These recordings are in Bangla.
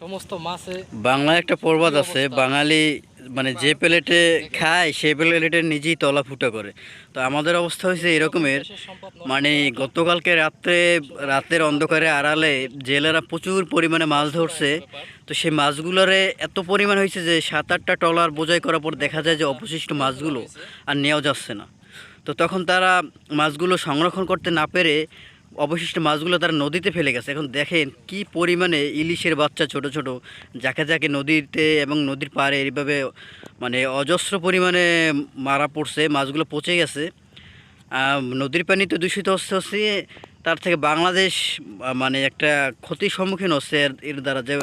সমস্ত মাছে বাংলায় একটা প্রবাদ আছে বাঙালি মানে যে প্লেটে খায় সেই প্লেটে নিজেই তলা ফুটা করে। তো আমাদের অবস্থা হয়েছে এরকমের। মানে গতকালকে রাত্রে রাতের অন্ধকারে আড়ালে জেলেরা প্রচুর পরিমাণে মাছ ধরছে। তো সেই মাছগুলোরে এত পরিমাণ হয়েছে যে সাত আটটা টলার বোঝাই করার পর দেখা যায় যে অবশিষ্ট মাছগুলো আর নেওয়া যাচ্ছে না। তো তখন তারা মাছগুলো সংরক্ষণ করতে না পেরে অবশিষ্ট মাছগুলো তারা নদীতে ফেলে গেছে। এখন দেখেন কি পরিমাণে ইলিশের বাচ্চা ছোট ছোট। যাকে যাকে নদীতে এবং নদীর পাড়ে এইভাবে মানে অজস্র পরিমাণে মারা পড়ছে, মাছগুলো পচে গেছে। নদীর পানি তো দূষিত হচ্ছে হচ্ছে তার থেকে বাংলাদেশ মানে একটা ক্ষতির সম্মুখীন হচ্ছে এর দ্বারা যে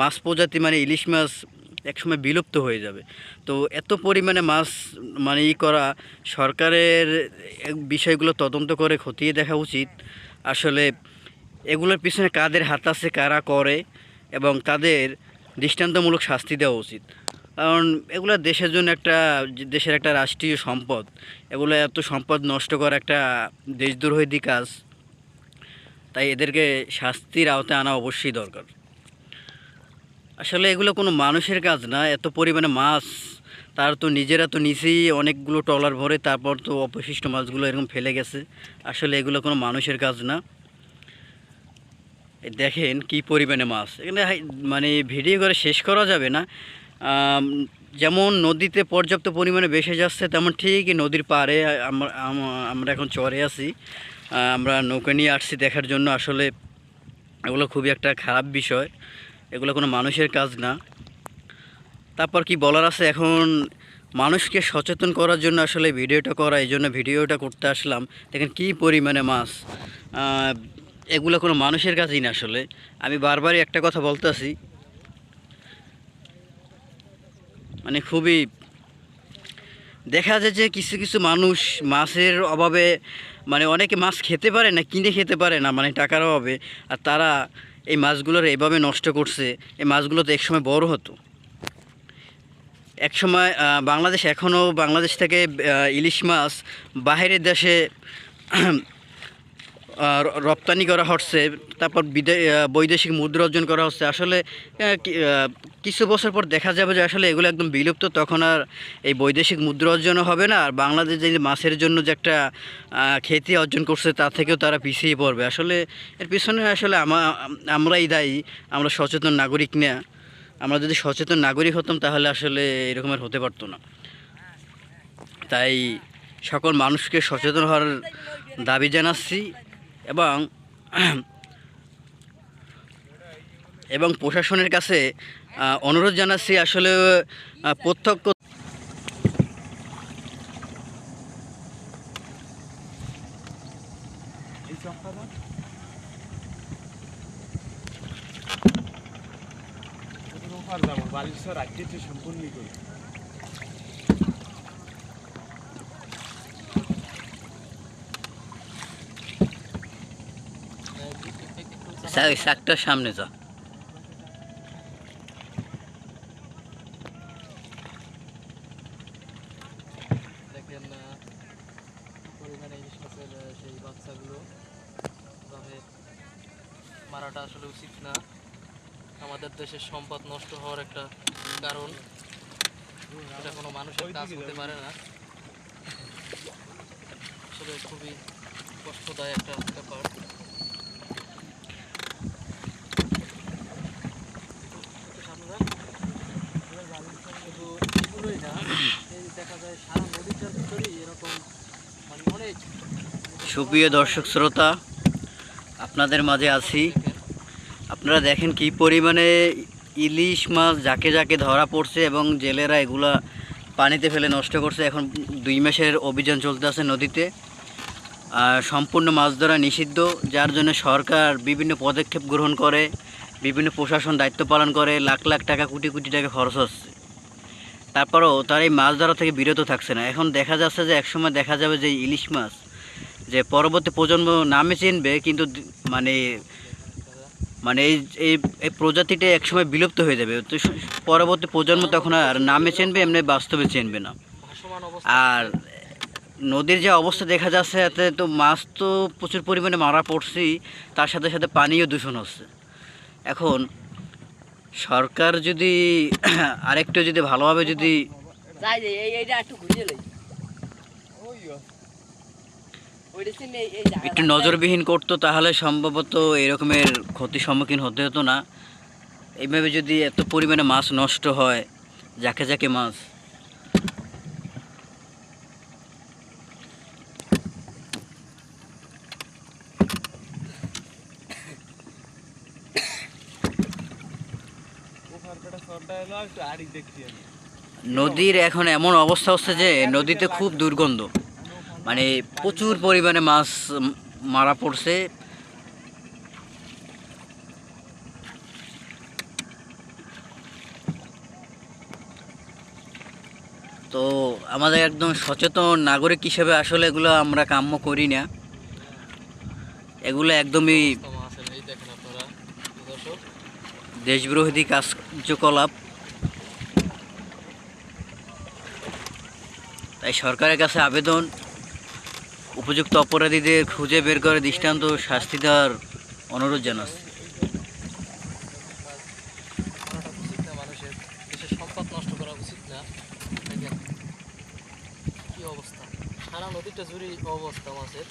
মাছ প্রজাতি মানে ইলিশ মাছ একসময় বিলুপ্ত হয়ে যাবে। তো এত পরিমাণে মাছ মানে ই করা সরকারের বিষয়গুলো তদন্ত করে খতিয়ে দেখা উচিত। আসলে এগুলোর পিছনে কাদের হাত আছে, কারা করে এবং তাদের দৃষ্টান্তমূলক শাস্তি দেওয়া উচিত। কারণ এগুলো দেশের জন্য একটা, দেশের একটা রাষ্ট্রীয় সম্পদ। এগুলো এত সম্পদ নষ্ট করা একটা দেশদ্রোহী কাজ তাই এদেরকে শাস্তির আওতায় আনা অবশ্যই দরকার। আসলে এগুলো কোনো মানুষের কাজ না, এত পরিমাণে মাছ তার তো নিজেরা তো নিচেই অনেকগুলো ট্রলার ভরে তারপর তো অবশিষ্ট মাছগুলো এরকম ফেলে গেছে। আসলে এগুলো কোনো মানুষের কাজ না। দেখেন কি পরিমাণে মাছ। এখানে মানে ভিডিও করে শেষ করা যাবে না। যেমন নদীতে পর্যাপ্ত পরিমাণে বেসে যাচ্ছে, তেমন ঠিকই নদীর পাড়ে আমরা আম- আমরা এখন চরে আছি। আমরা নৌকা নিয়ে আসছি দেখার জন্য। আসলে এগুলো খুবই একটা খারাপ বিষয়। এগুলো কোনো মানুষের কাজ না। তারপর কি বলার আছে? এখন মানুষকে সচেতন করার জন্য আসলে ভিডিওটা করা, এই জন্য ভিডিওটা করতে আসলাম। দেখেন কী পরিমাণে মাছ। এগুলো কোনো মানুষের কাছেই না আসলে। আমি বারবারই একটা কথা বলতেছি। মানে খুবই দেখা যায় যে কিছু কিছু মানুষ মাছের অভাবে মানে অনেকে মাছ খেতে পারে না, কিনে খেতে পারে না মানে টাকার অভাবে। আর তারা এই মাছগুলোর এভাবে নষ্ট করছে। এই মাছগুলো তো একসময় বড় হতো। একসময় বাংলাদেশ, এখনও বাংলাদেশ থেকে ইলিশ মাছ বাইরের দেশে রপ্তানি করা হচ্ছে, তারপর বিদে বৈদেশিক মুদ্রা অর্জন করা হচ্ছে। আসলে কিছু বছর পর দেখা যাবে যে আসলে এগুলো একদম বিলুপ্ত, তখন আর এই বৈদেশিক মুদ্রা অর্জনও হবে না, আর বাংলাদেশ যে মাছের জন্য যে একটা খ্যাতি অর্জন করছে, তা থেকেও তারা পিছিয়ে পড়বে। আসলে, এর পিছনে আসলে আমা, আমরাই দায়ী, আমরা সচেতন নাগরিক না। আমরা যদি সচেতন নাগরিক হতাম, তাহলে আসলে এরকম আর হতে পারতো না। তাই সকল মানুষকে সচেতন হওয়ার দাবি জানাচ্ছি এবং এবং প্রশাসনের কাছে অনুরোধ জানাচ্ছি আসলে প্রত্যক্ষ আর যাব বালিশ রাজ্যে সম্পূর্ণ করি। শাকটার সামনে যা দেখেন পরিমাণে ইলিশ মাছের সেই বাচ্চাগুলো তবে মারাটা আসলে উচিত না। আমাদের দেশের সম্পদ নষ্ট হওয়ার একটা কারণ। এটা কোনো মানুষের কাজ হতে পারে না। আসলে খুবই কষ্টদায়ক একটা ব্যাপার। দেখা যায় সারা ভিতরেই এরকম মানে অনেক সুপ্রিয় দর্শক, শ্রোতা, আপনাদের মাঝে আছি। আপনারা দেখেন কি পরিমাণে ইলিশ মাছ যাকে যাকে ধরা পড়ছে এবং জেলেরা এগুলা পানিতে ফেলে নষ্ট করছে। এখন দুই মাসের অভিযান চলতে আছে নদীতে। আর সম্পূর্ণ মাছ ধরা নিষিদ্ধ, যার জন্য সরকার বিভিন্ন পদক্ষেপ গ্রহণ করে, বিভিন্ন প্রশাসন দায়িত্ব পালন করে, লাখ লাখ টাকা, কোটি কোটি টাকা খরচ হচ্ছে। তারপরেও তার এই মাছ ধরা থেকে বিরত থাকছে না। এখন দেখা যাচ্ছে যে একসময় দেখা যাবে যে ইলিশ মাছ যে পরবর্তী প্রজন্ম নামে চিনবে, কিন্তু মানে মানে এই এই এই প্রজাতিটা একসময় বিলুপ্ত হয়ে যাবে। তো পরবর্তী প্রজন্ম তখন আর নামে চিনবে এমনি বাস্তবে চিনবে না। আর নদীর যে অবস্থা দেখা যাচ্ছে এতে তো মাছ তো প্রচুর পরিমাণে মারা পড়ছেই তার সাথে সাথে পানিও দূষণ হচ্ছে। এখন সরকার যদি আরেকটু যদি ভালোভাবে যদি একটু নজরবিহীন করতো তাহলে সম্ভবত এরকমের ক্ষতির সম্মুখীন হতে হতো না। এইভাবে যদি এত পরিমাণে মাছ নষ্ট হয়, যাকে যাকে মাছ। নদীর এখন এমন অবস্থা হচ্ছে যে, নদীতে খুব দুর্গন্ধ। মানে প্রচুর পরিমাণে মাছ মারা পড়ছে। তো আমাদের একদম সচেতন নাগরিক হিসেবে আসলে এগুলো আমরা কাম্য করি না। এগুলো একদমই দেশবিরোধী কার্যকলাপ। তাই সরকারের কাছে আবেদন। উপযুক্ত অপরাধীদের খুঁজে বের করে দৃষ্টান্ত শাস্তি দেওয়ার অনুরোধ জানাচ্ছি। সারা নদীটা জুড়ে অবস্থা মাছের।